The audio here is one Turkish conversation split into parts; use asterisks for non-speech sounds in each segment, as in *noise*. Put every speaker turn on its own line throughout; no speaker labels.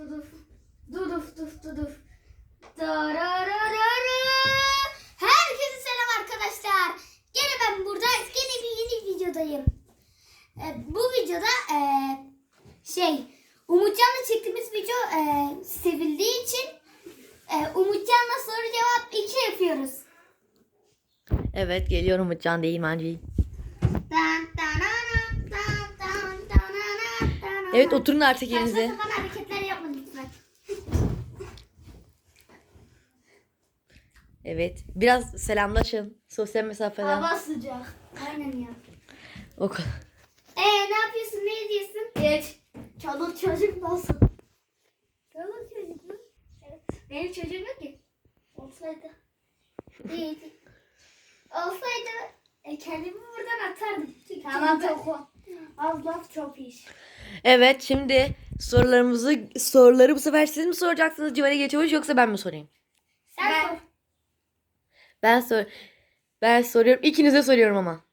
duduf. Duduf duf duduf. Darararara. Herkese selam arkadaşlar. Gene ben burada gene bir yeni videodayım. Ee, bu videoda e, şey Umutcan'la çektiğimiz video e, sevildiği için e, Umutcan'la soru cevap 2 yapıyoruz.
Evet geliyorum Mutcan Değirmenci.
Dan, danana, dan, dan, danana, danana.
Evet oturun artık
Saçma
yerinize.
sapan
Evet biraz selamlaşın. Sosyal mesafeden.
Hava sıcak. Aynen ya.
O kadar.
Ee ne yapıyorsun? Ne ediyorsun? Geç. Çoluk çocuk nasıl? Çoluk çocuk mu? Evet. Benim çocuğum yok ki. Olsaydı. İyi. Olsaydı e, kendimi buradan atardım. Çünkü
Tamam,
çok Az laf çok iş.
Evet şimdi sorularımızı soruları bu sefer siz mi soracaksınız Civan'a geçiyoruz yoksa ben mi sorayım?
Sen
Ben-
sor.
Ben sor ben soruyorum. İkinize soruyorum ama.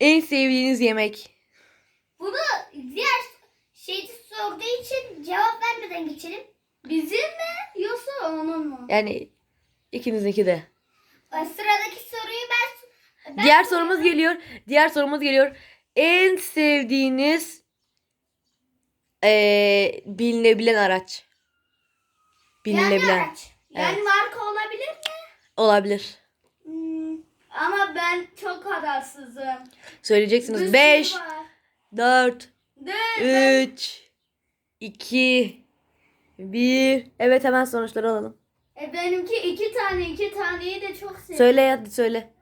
En sevdiğiniz yemek.
Bunu diğer şeyi sorduğu için cevap vermeden geçelim.
Bizim mi yoksa onun mu?
Yani ikinizinki de.
Sıradaki soruyu ben, ben
Diğer sorumuz geliyor. Diğer sorumuz geliyor. En sevdiğiniz eee bilinebilen araç. Bilinebilen.
Yani araç.
Yani
Evet.
marka olabilir mi?
Olabilir.
Hmm, ama ben çok kararsızım. Bir
Söyleyeceksiniz.
sürü
5,
var.
4,
Dur, ben-
3, 2, 1. Evet hemen sonuçları alalım.
E, benimki iki tane iki taneyi de çok seviyorum.
Söyle hadi söyle.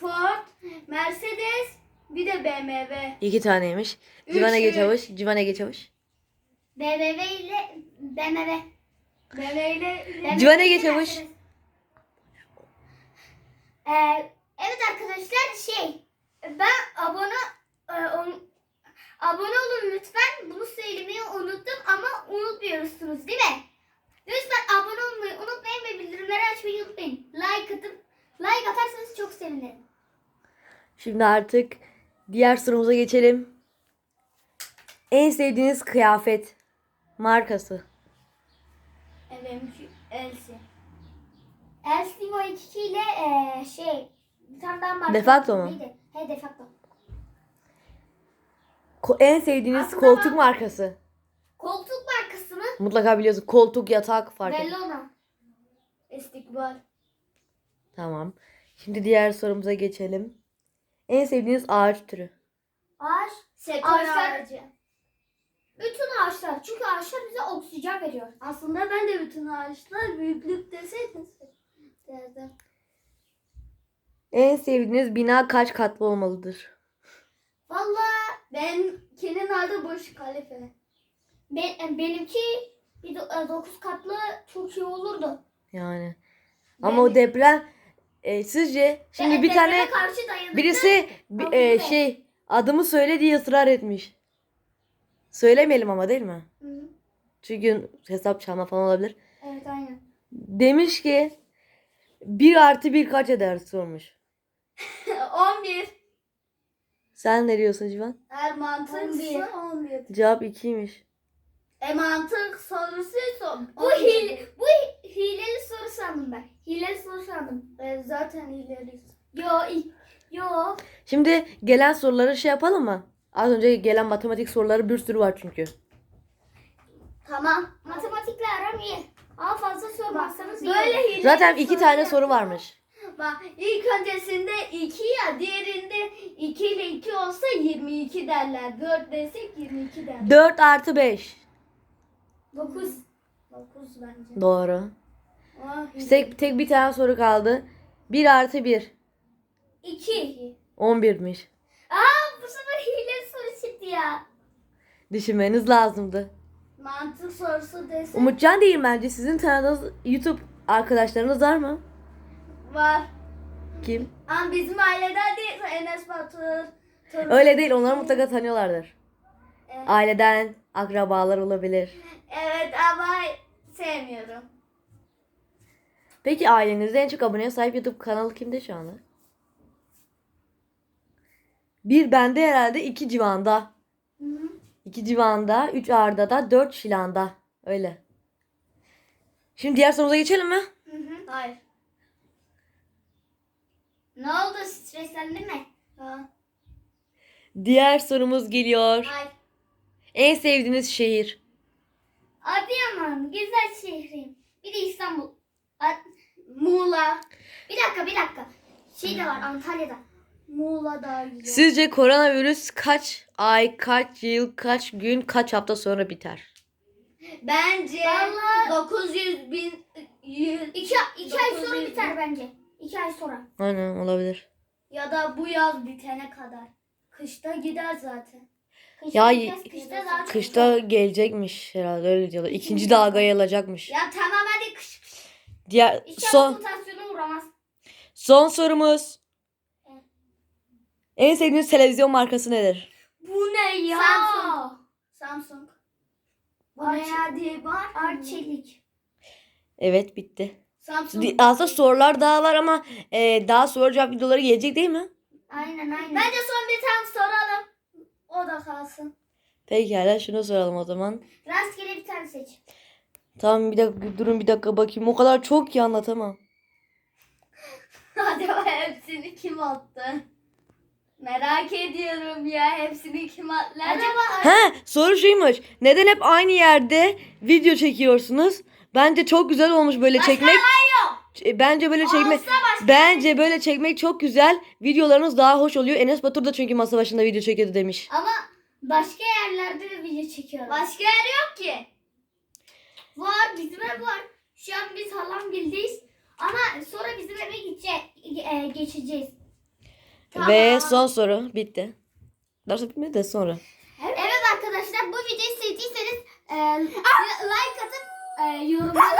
Ford, Mercedes, bir de BMW.
İki taneymiş. Civan Ege
Üçü.
Çavuş. Civan Ege Çavuş.
BMW ile BMW.
Ege
ile
Çavuş.
Mercedes. Ee, evet arkadaşlar şey ben abone e, on- abone olun lütfen. Bunu söylemeyi unuttum ama unutmuyorsunuz değil mi? Lütfen abone olmayı unutmayın ve bildirimleri açmayı unutmayın. Like atıp like atarsanız çok sevinirim.
Şimdi artık diğer sorumuza geçelim. En sevdiğiniz kıyafet markası.
Benimki Elsie.
Elstimo 22 ile e, şey bir tane daha marka.
Defacto mu?
Neydi? He defacto.
Ko- en sevdiğiniz
Aslında
koltuk
ben-
markası.
Koltuk markası mı?
Mutlaka biliyorsun. Koltuk, yatak fark et.
Bellona.
İstikbal.
Tamam. Şimdi diğer sorumuza geçelim. En sevdiğiniz ağaç türü.
Ağaç.
Sekoya
Ağaçlar-
ağacı.
Bütün ağaçlar. Çünkü ağaçlar bize oksijen veriyor.
Aslında ben de bütün ağaçlar büyüklük deseydin derdim.
En sevdiğiniz bina kaç katlı olmalıdır?
Vallahi
Benimkinin adı Burj Khalifa.
ben, benimki bir 9 katlı çok iyi olurdu.
Yani. Ama o deprem e, sizce şimdi bir tane birisi bi- e, şey adımı söyle diye ısrar etmiş. Söylemeyelim ama değil mi?
Hı hı.
Çünkü hesap çalma falan olabilir.
Evet aynen.
Demiş ki 1 artı 1 kaç eder sormuş. *laughs*
11.
Sen ne diyorsun Civan?
Eğer mantıksa 11.
Cevap 2'ymiş.
E mantık sorusuysa
Bu hile, bu hi- hileli soru sandım ben. Hileli soru sandım.
E, zaten ileriyiz.
Yo, yo.
Şimdi gelen soruları şey yapalım mı? Az önce gelen matematik soruları bir sürü var çünkü.
Tamam. Matematikle aram iyi. Ama fazla sormazsanız iyi
Böyle hile
Zaten iki tane soru varmış.
Bak ilk öncesinde 2 ya diğerinde 2 ile 2 olsa 22 derler. 4 desek 22 derler.
4 artı 5.
9.
9 bence.
Doğru.
Ah,
Tek, tek bir tane soru kaldı. 1 artı 1.
2.
11'miş.
Aa bu sefer hileli soru çıktı ya.
Düşünmeniz lazımdı.
Mantık sorusu desek
Umutcan değil bence. Sizin tanıdığınız YouTube arkadaşlarınız var mı?
var.
Kim?
Ama bizim aileden değil Enes Batur. Turgut.
Öyle değil. Onları mutlaka tanıyorlardır.
Evet.
Aileden, akrabalar olabilir.
Evet ama sevmiyorum.
Peki ailenizde en çok aboneye sahip YouTube kanalı kimde şu anda? Bir bende herhalde iki civanda.
Hı hı.
2 Civan'da, 3 Arda'da, 4 Şilan'da. Öyle. Şimdi diğer sorumuza geçelim mi?
Hı hı.
Hayır.
Ne oldu streslendin mi?
Ha.
Diğer sorumuz geliyor.
Hayır.
En sevdiğiniz şehir.
Adıyaman güzel şehrim. Bir de İstanbul. A-
Muğla.
bir dakika bir dakika. Şey de var Antalya'da.
Muğla daha güzel.
Sizce koronavirüs kaç ay, kaç yıl, kaç gün, kaç hafta sonra biter?
Bence
Vallahi-
900 bin 100
İki, iki ay sonra
900
biter bence. İki ay sonra.
Aynen olabilir.
ya da bu yaz bitene kadar. Kışta gider zaten.
Kışta
Ya,
bitmez, kışta çok
Kışta gelecekmiş herhalde öyle diyorlar. İkinci dalga yayılacakmış.
Ya tamam hadi kış. kış.
Diğer
İnşallah
son
mutasyona uğramaz.
son sorumuz. En sevdiğiniz televizyon markası nedir?
Bu ne ya?
Samsung.
Samsung. Ya diye var.
Arçelik.
Evet bitti.
Samsung.
Aslında sorular daha var ama e, daha soru cevap videoları gelecek değil mi?
Aynen aynen.
Bence son bir tane soralım. O da kalsın.
Pekala şunu soralım o zaman.
Rastgele bir tane seç.
Tamam bir dakika durun bir dakika bakayım. O kadar çok ki anlatamam. *laughs*
Acaba hepsini kim attı? Merak ediyorum ya hepsini kim attı?
Acaba
He soru şuymuş. Neden hep aynı yerde video çekiyorsunuz? Bence çok güzel olmuş böyle çekmek. E, Bence böyle çekmek. Bence böyle çekmek çok güzel. Videolarınız daha hoş oluyor. Enes Batur da çünkü masa başında video çekiyordu demiş.
ama başka yerlerde de video çekiyorlar.
Başka yer yok ki.
Var bizim ev var. Şu an biz Halamgil'deyiz. Ama sonra bizim eve gideceğiz, e, geçeceğiz.
Ve son soru bitti. Ders bitmedi de sonra.
Evet arkadaşlar bu videoyu sevdiyseniz e, like atıp e, yorumlara